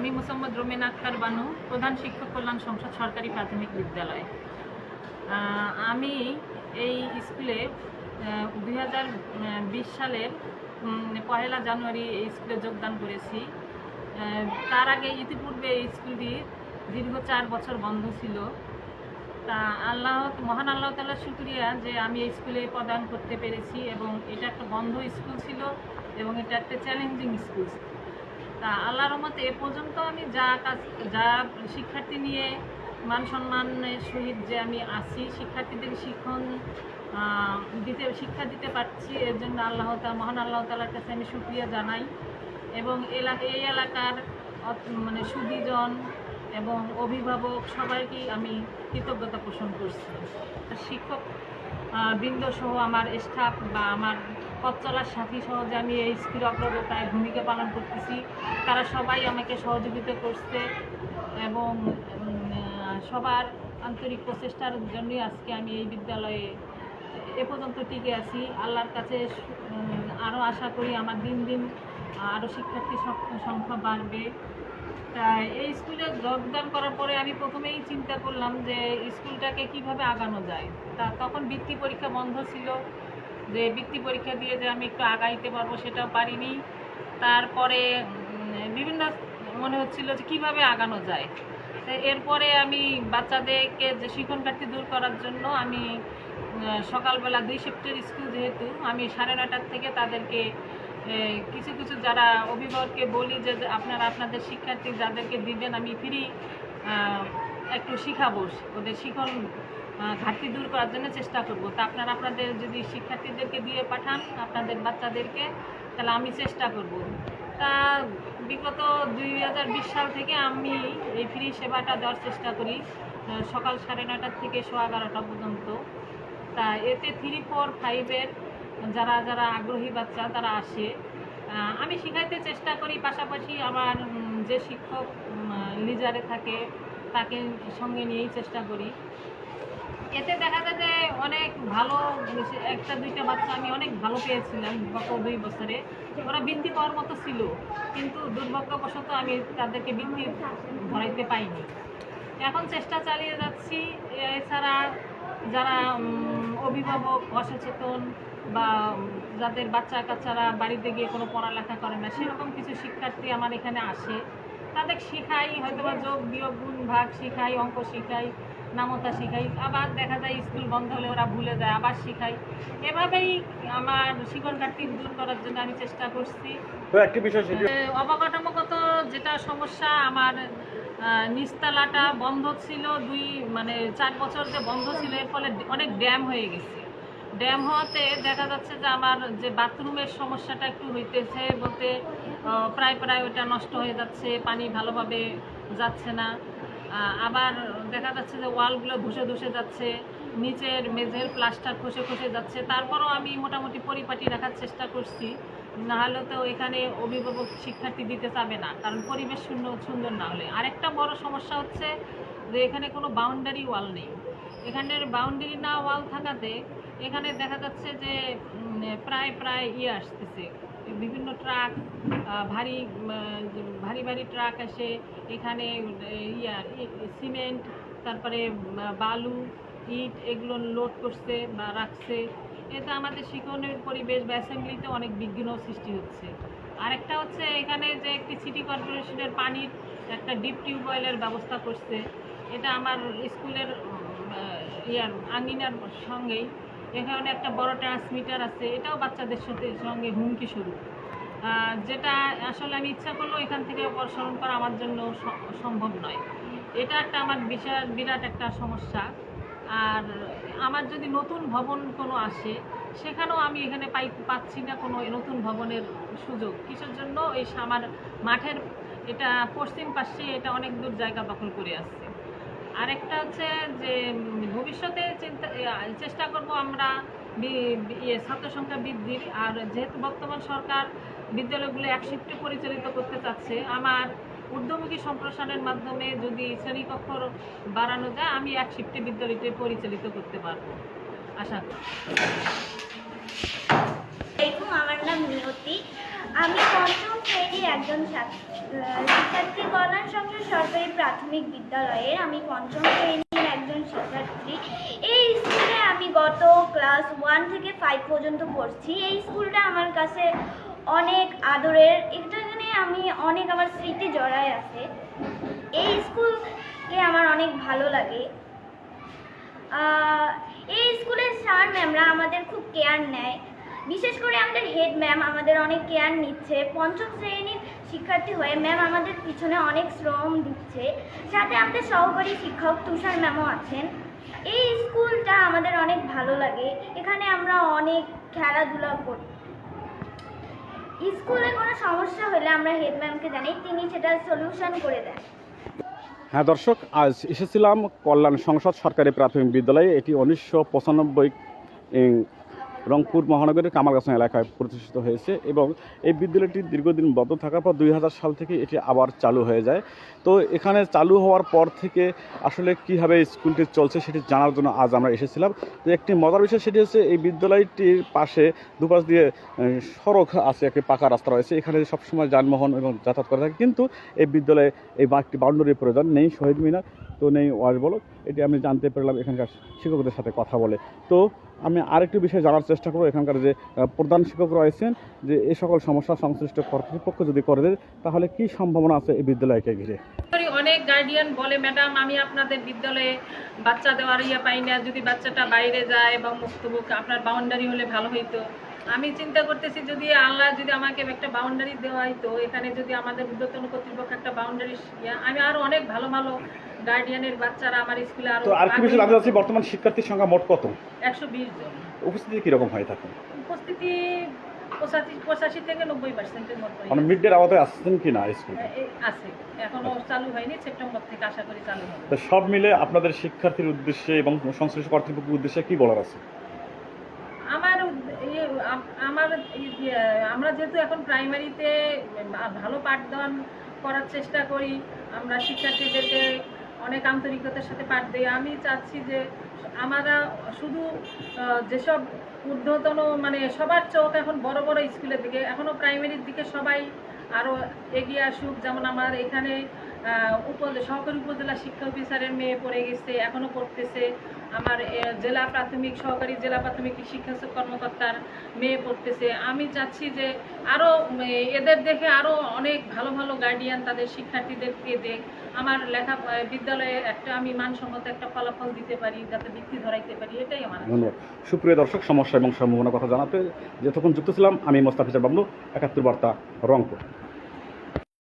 আমি মোসাম্মদ রোমেন আক্তার বানু, প্রধান শিক্ষক কল্যাণ সংসদ সরকারি প্রাথমিক বিদ্যালয়। আমি এই স্কুলে দুই হাজার বিশ সালের পহেলা জানুয়ারি এই স্কুলে যোগদান করেছি। তার আগে ইতিপূর্বে এই স্কুলটি দীর্ঘ চার বছর বন্ধ ছিল। তা আল্লাহ, মহান আল্লাহ তাল্লাহ শুক্রিয়া যে আমি এই স্কুলে প্রদান করতে পেরেছি এবং এটা একটা বন্ধ স্কুল ছিল এবং এটা একটা চ্যালেঞ্জিং স্কুল তা আল্লাহর মতে এ পর্যন্ত আমি যা কাজ, যা শিক্ষার্থী নিয়ে মান সম্মানের সহিত যে আমি আছি, শিক্ষার্থীদের শিক্ষণ দিতে, শিক্ষা দিতে পারছি, এর জন্য আল্লাহ তালা মহান আল্লাহ তালার কাছে আমি সুক্রিয়া জানাই। এবং এলাকা এই এলাকার মানে সুদীজন এবং অভিভাবক সবাইকেই আমি কৃতজ্ঞতা পোষণ করছি। শিক্ষক বৃন্দসহ আমার স্টাফ বা আমার পথ চলার সাথী সহজে আমি এই স্কুল অগ্রগতায় ভূমিকা পালন করতেছি। তারা সবাই আমাকে সহযোগিতা করছে এবং সবার আন্তরিক প্রচেষ্টার জন্যই আজকে আমি এই বিদ্যালয়ে এ পর্যন্ত টিকে আছি। আল্লাহর কাছে আরও আশা করি আমার দিন দিন আরও শিক্ষার্থী সংখ্যা বাড়বে। তাই এই স্কুলে যোগদান করার পরে আমি প্রথমেই চিন্তা করলাম যে স্কুলটাকে কীভাবে আগানো যায়। তা তখন বৃত্তি পরীক্ষা বন্ধ ছিল। যে বৃত্তি পরীক্ষা দিয়ে যে আমি একটু আগাইতে পারব সেটাও পারিনি। তারপরে বিভিন্ন মনে হচ্ছিল যে কীভাবে আগানো যায়। এরপরে আমি বাচ্চাদেরকে যে শিক্ষণ ঘাটতি দূর করার জন্য আমি সকালবেলা দুই শিফটের স্কুল যেহেতু, আমি সাড়ে নটার থেকে তাদেরকে কিছু কিছু যারা অভিভাবককে বলি যে আপনারা আপনাদের শিক্ষার্থী যাদেরকে দিবেন, আমি ফ্রি একটু শিখাবো। ওদের শিখন ঘাটতি দূর করার জন্য চেষ্টা করব। তা আপনারা আপনাদের যদি শিক্ষার্থীদেরকে দিয়ে পাঠান, আপনাদের বাচ্চাদেরকে, তাহলে আমি চেষ্টা করব। তা বিগত দুই হাজার বিশ সাল থেকে আমি এই ফ্রি সেবাটা দেওয়ার চেষ্টা করি সকাল সাড়ে নটার থেকে সোয়া এগারোটা পর্যন্ত। তা এতে থ্রি ফোর ফাইভের যারা যারা আগ্রহী বাচ্চা, তারা আসে। আমি শেখাইতে চেষ্টা করি, পাশাপাশি আমার যে শিক্ষক লিজারে থাকে, তাকে সঙ্গে নিয়েই চেষ্টা করি। এতে দেখা যায় যে অনেক ভালো একটা, দুইটা বাচ্চা আমি অনেক ভালো পেয়েছিলাম গত দুই বছরে। ওরা বৃদ্ধি পাওয়ার মতো ছিল, কিন্তু দুর্ভাগ্যবশত আমি তাদেরকে বৃদ্ধি ধরাইতে পাইনি। এখন চেষ্টা চালিয়ে যাচ্ছি। এছাড়া যারা অভিভাবক, অসচেতন বা যাদের বাচ্চা কাচ্চারা বাড়িতে গিয়ে কোনো পড়ালেখা করে না, সেরকম কিছু শিক্ষার্থী আমার এখানে আসে। তাদের শেখাই হয়তো বা যোগ, বিয়োগ, গুণ, ভাগ শেখাই, অঙ্ক শেখাই। নামতা শিখাই। আবার দেখা যায় স্কুল বন্ধ হলে ওরা ভুলে যায় আবার শিখাই। এভাবেই আমার শিক্ষণ ঘাটতি দূর করার জন্য আমি চেষ্টা করছি। অবকাঠামোগত যেটা সমস্যা আমার আহ, নিচতলাটা বন্ধ ছিল দুই মানে চার বছর যে বন্ধ ছিল এর ফলে অনেক ড্যাম হয়ে গেছে। ড্যাম হওয়াতে দেখা যাচ্ছে যে আমার যে বাথরুমের সমস্যাটা একটু হইতেছে বলতে প্রায় প্রায় ওটা নষ্ট হয়ে যাচ্ছে পানি ভালোভাবে যাচ্ছে না। আবার দেখা যাচ্ছে যে ওয়ালগুলো ধসে ধসে যাচ্ছে, নিচের মেঝের প্লাস্টার খসে খসে যাচ্ছে। তারপরও আমি মোটামুটি পরিপাটি রাখার চেষ্টা করছি। নাহলে তো এখানে অভিভাবক শিক্ষার্থী দিতে চাবে না, কারণ পরিবেশ শূন্য, সুন্দর না হলে। আরেকটা বড় সমস্যা হচ্ছে যে এখানে কোনো বাউন্ডারি ওয়াল নেই। এখানের বাউন্ডারি না ওয়াল থাকাতে এখানে দেখা যাচ্ছে যে প্রায় প্রায় ইয়ে আসতেছে। বিভিন্ন ট্রাক ভারী ভারী ভারী ট্রাক আসে, এখানে ইয়ার সিমেন্ট, তারপরে বালু, ইট, এগুলো লোড করছে বা রাখছে। এতে আমাদের শিক্ষণের পরিবেশ বা অ্যাসেম্বলিতে অনেক বিঘ্ন সৃষ্টি হচ্ছে। আরেকটা হচ্ছে এখানে যে একটি সিটি কর্পোরেশনের পানির একটা ডিপ টিউবওয়েলের ব্যবস্থা করছে। এটা আমার স্কুলের ইয়ার আঙ্গিনার সঙ্গেই। এখানে একটা বড় ট্রান্সমিটার আছে, এটাও বাচ্চাদের সাথে সঙ্গে হুমকি স্বরূপ। যেটা আসলে আমি ইচ্ছা করলেও এখান থেকে অপসারণ করা আমার জন্য সম্ভব নয়। এটা একটা আমার বিশাল বিরাট একটা সমস্যা। আর আমার যদি নতুন ভবন কোনো আসে, সেখানেও আমি এখানে পাই, পাচ্ছি না কোনো নতুন ভবনের সুযোগ। কিসের জন্য? এই আমার মাঠের, এটা পশ্চিম পাশে এটা অনেক দূর জায়গা দখল করে আসছে। আরেকটা হচ্ছে যে, ভবিষ্যতে চিন্তা চেষ্টা করব আমরা ছাত্র সংখ্যা বৃদ্ধির। আর যেহেতু বর্তমান সরকার বিদ্যালয়গুলো এক শিফটে পরিচালিত করতে চাচ্ছে, আমার ঊর্ধ্বমুখী সম্প্রসারণের মাধ্যমে যদি শ্রেণীকক্ষ বাড়ানো যায়, আমি এক শিফটে বিদ্যালয়টি পরিচালিত করতে পারব। আশা করি। আমার নাম নিয়তি। আমি পঞ্চম শ্রেণির একজন শিক্ষার্থী কল্যাণ সংসদ সরকারি প্রাথমিক বিদ্যালয়ের। আমি পঞ্চম শ্রেণির একজন শিক্ষার্থী এই স্কুলে আমি গত ক্লাস ওয়ান থেকে ফাইভ পর্যন্ত পড়ছি। এই স্কুলটা আমার কাছে অনেক আদরের। এখানে আমি অনেক আমার স্মৃতি জড়ায় আছে। এই স্কুলকে আমার অনেক ভালো লাগে। এই স্কুলের স্যার ম্যামরা আমাদের খুব কেয়ার নেয়। বিশেষ করে আমাদের হেড ম্যাম আমাদের অনেক কেয়ার নিচ্ছে। পঞ্চম শ্রেণির শিক্ষার্থী হয়ে ম্যাম আমাদের পিছনে অনেক শ্রম দিচ্ছে। সাথে আমাদের সহকারী শিক্ষক তুষার ম্যামও আছেন। এই স্কুলটা আমাদের অনেক ভালো লাগে। এখানে আমরা অনেক খেলাধুলা করি। স্কুলে কোনো সমস্যা হলে আমরা হেড ম্যামকে জানাই, তিনি সেটা সলিউশন করে দেন। হ্যাঁ দর্শক, আজ এসেছিলাম কল্যাণ সংসদ সরকারি প্রাথমিক বিদ্যালয়ে। এটি উনিশশো পঁচানব্বই রংপুর মহানগরের কামারগাছা এলাকায় প্রতিষ্ঠিত হয়েছে এবং এই বিদ্যালয়টি দীর্ঘদিন বন্ধ থাকার পর দুই হাজার সাল থেকে এটি আবার চালু হয়ে যায়। তো এখানে চালু হওয়ার পর থেকে আসলে কীভাবে স্কুলটি চলছে সেটি জানার জন্য আজ আমরা এসেছিলাম। তো একটি মজার বিষয় সেটি হচ্ছে এই বিদ্যালয়টির পাশে দুপাশ দিয়ে সড়ক আছে, একটি পাকা রাস্তা রয়েছে। এখানে সবসময় যানবাহন এবং যাতায়াত করে থাকে। কিন্তু এই বিদ্যালয়ে এই একটি বাউন্ডারির প্রয়োজন নেই, শহীদ মিনার। তো নেই ওয়াশ বলক। এটি আমি জানতে পারলাম এখানকার শিক্ষকদের সাথে কথা বলে। তো আমি আরেকটি বিষয় জানার চেষ্টা করব এখানকার যে প্রধান শিক্ষক রয়েছেন যে এই সকল সমস্যা সংশ্লিষ্ট কর্তৃপক্ষ যদি করে দেয়, তাহলে কি সম্ভাবনা আছে এই বিদ্যালয়কে ঘিরে? অনেক গার্ডিয়ান বলে ম্যাডাম আমি আপনাদের বিদ্যালয়ে বাচ্চা দেওয়ার ইয়ে পাই না। যদি বাচ্চাটা বাইরে যায় এবং মুক্তবুক, আপনার বাউন্ডারি হলে ভালো হইতো। আমি চিন্তা করতেছি, যদি আল্লাহ যদি আমাকে একটা বাউন্ডারি দেওয়া হইতো এখানে যদি আমাদের উদ্যোতন কর্তৃপক্ষ একটা বাউন্ডারি আমি আরও অনেক ভালো ভালো গার্ডিয়ানের বাচ্চারা আমার স্কুলে আরও তো আরেকটি বিষয় জানতে চাচ্ছি বর্তমান শিক্ষার্থীর সংখ্যা মোট কত? একশো বিশ জন। উপস্থিতি কীরকম হয়ে থাকে উপস্থিতি পঁচাশি পঁচাশি থেকে নব্বই পার্সেন্টের মতো মানে মিড ডের আওতায় আসছেন কি না স্কুল আছে। এখনও চালু হয়নি সেপ্টেম্বর থেকে আশা করি চালু হবে। তো সব মিলে আপনাদের শিক্ষার্থীর উদ্দেশ্যে এবং সংশ্লিষ্ট কর্তৃপক্ষের উদ্দেশ্যে কি বলার আছে? আমার আমার আমরা যেহেতু এখন প্রাইমারিতে ভালো পাঠদান করার চেষ্টা করি আমরা শিক্ষার্থীদেরকে অনেক আন্তরিকতার সাথে পাঠ দেয় আমি চাচ্ছি যে আমরা শুধু যেসব ঊর্ধ্বতন মানে সবার চোখ এখন বড় বড় স্কুলের দিকে এখনও প্রাইমারির দিকে সবাই আরও এগিয়ে আসুক। যেমন আমার এখানে উপ সহকারী উপজেলা শিক্ষা অফিসারের মেয়ে পড়ে গেছে এখনও পড়তেছে। আমার জেলা প্রাথমিক, সহকারী জেলা প্রাথমিক শিক্ষা কর্মকর্তার মেয়ে পড়তেছে। আমি চাচ্ছি যে আরও এদের দেখে আরও অনেক ভালো ভালো গার্ডিয়ান তাদের শিক্ষার্থীদেরকে দেখ। আমার লেখা বিদ্যালয়ে একটা আমি মানসম্মত একটা ফলাফল দিতে পারি, যাতে বৃত্তি ধরাইতে পারি, এটাই আমার ধন্যবাদ। সুপ্রিয় দর্শক, সমস্যা এবং সম্ভাবনার কথা জানাতে যতক্ষণ যুক্ত ছিলাম, আমি মোস্তাফিজা বাবলু, একাত্তর বার্তা রংপুর।